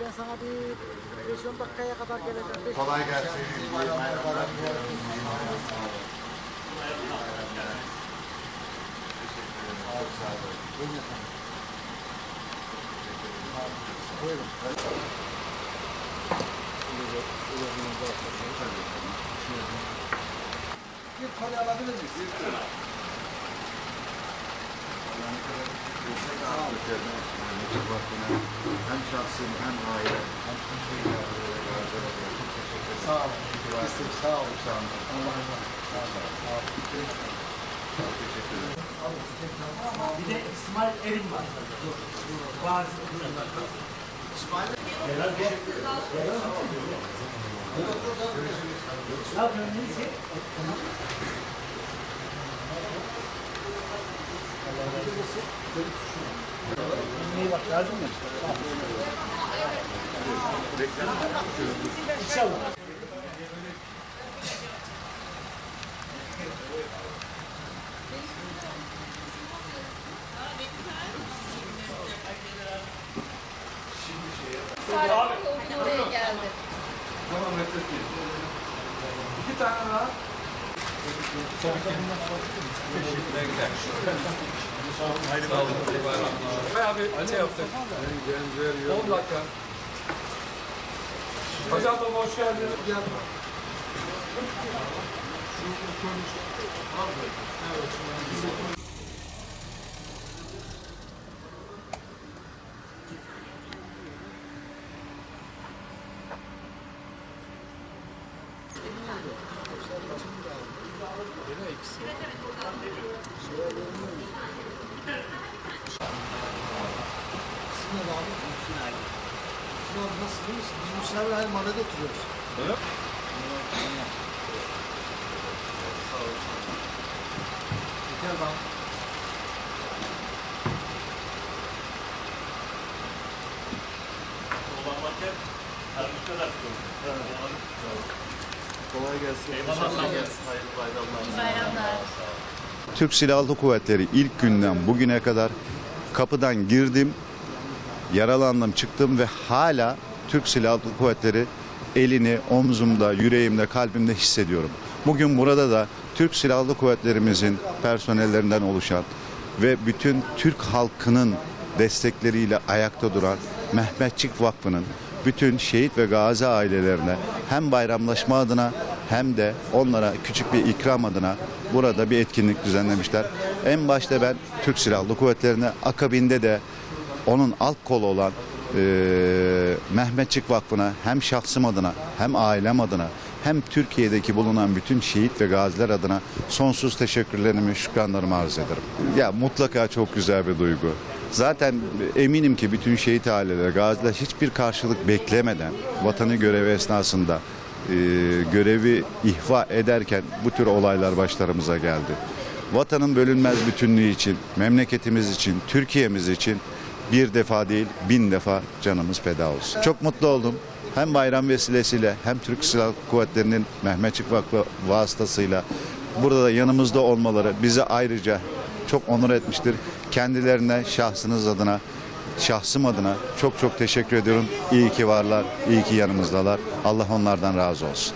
ben sana bir 5-10 dakikaya kadar geleceğim. Kolay gelsin. İyi bayramlar. Buyurun. Bir kolye alabilir miyiz? Destek ağırlıklarına, Mehmet Vakfı'na, hem şahsım hem aile hem tüm beraber çok teşekkür ederim. Sağ olun. İstim, sağ olun. Sağ olun. Allah'a emanet. Sağ olun. Sağ olun. Çok teşekkür ederim. Bir de İsmail Erim var. Bazı Ne yapıyorsun? İyi bak geldin mi? İnşallah. Buraya geldi. İki tane daha. Bayağı bir şey yaptık. 10 dakika. Hocam baba hoş geldin. Sinan abi. Sinan abi. Sinan abi nasıl iyi misin? Biz abi aynı mahallede oturuyoruz. Evet. Gel bak. Kolay gelsin. Bayramlar. Türk Silahlı Kuvvetleri ilk günden bugüne kadar kapıdan girdim, yaralandım, çıktım ve hala Türk Silahlı Kuvvetleri elini omzumda, yüreğimde, kalbimde hissediyorum. Bugün burada da Türk Silahlı Kuvvetlerimizin personellerinden oluşan ve bütün Türk halkının destekleriyle ayakta duran Mehmetçik Vakfı'nın bütün şehit ve gazi ailelerine hem bayramlaşma adına hem de onlara küçük bir ikram adına burada bir etkinlik düzenlemişler. En başta ben Türk Silahlı Kuvvetleri'ne, akabinde de onun alt kolu olan eee Mehmetçik Vakfı'na hem şahsım adına hem ailem adına hem Türkiye'deki bulunan bütün şehit ve gaziler adına sonsuz teşekkürlerimi, şükranlarımı arz ederim. Ya mutlaka çok güzel bir duygu. Zaten eminim ki bütün şehit aileleri, gaziler hiçbir karşılık beklemeden vatanı görevi esnasında eee, görevi ihva ederken bu tür olaylar başlarımıza geldi. Vatanın bölünmez bütünlüğü için, memleketimiz için, Türkiye'miz için bir defa değil bin defa canımız feda olsun. Çok mutlu oldum. Hem bayram vesilesiyle hem Türk Silahlı Kuvvetleri'nin Mehmetçik Vakfı vasıtasıyla burada da yanımızda olmaları bizi ayrıca çok onur etmiştir. Kendilerine şahsınız adına, şahsım adına çok çok teşekkür ediyorum. İyi ki varlar, iyi ki yanımızdalar. Allah onlardan razı olsun.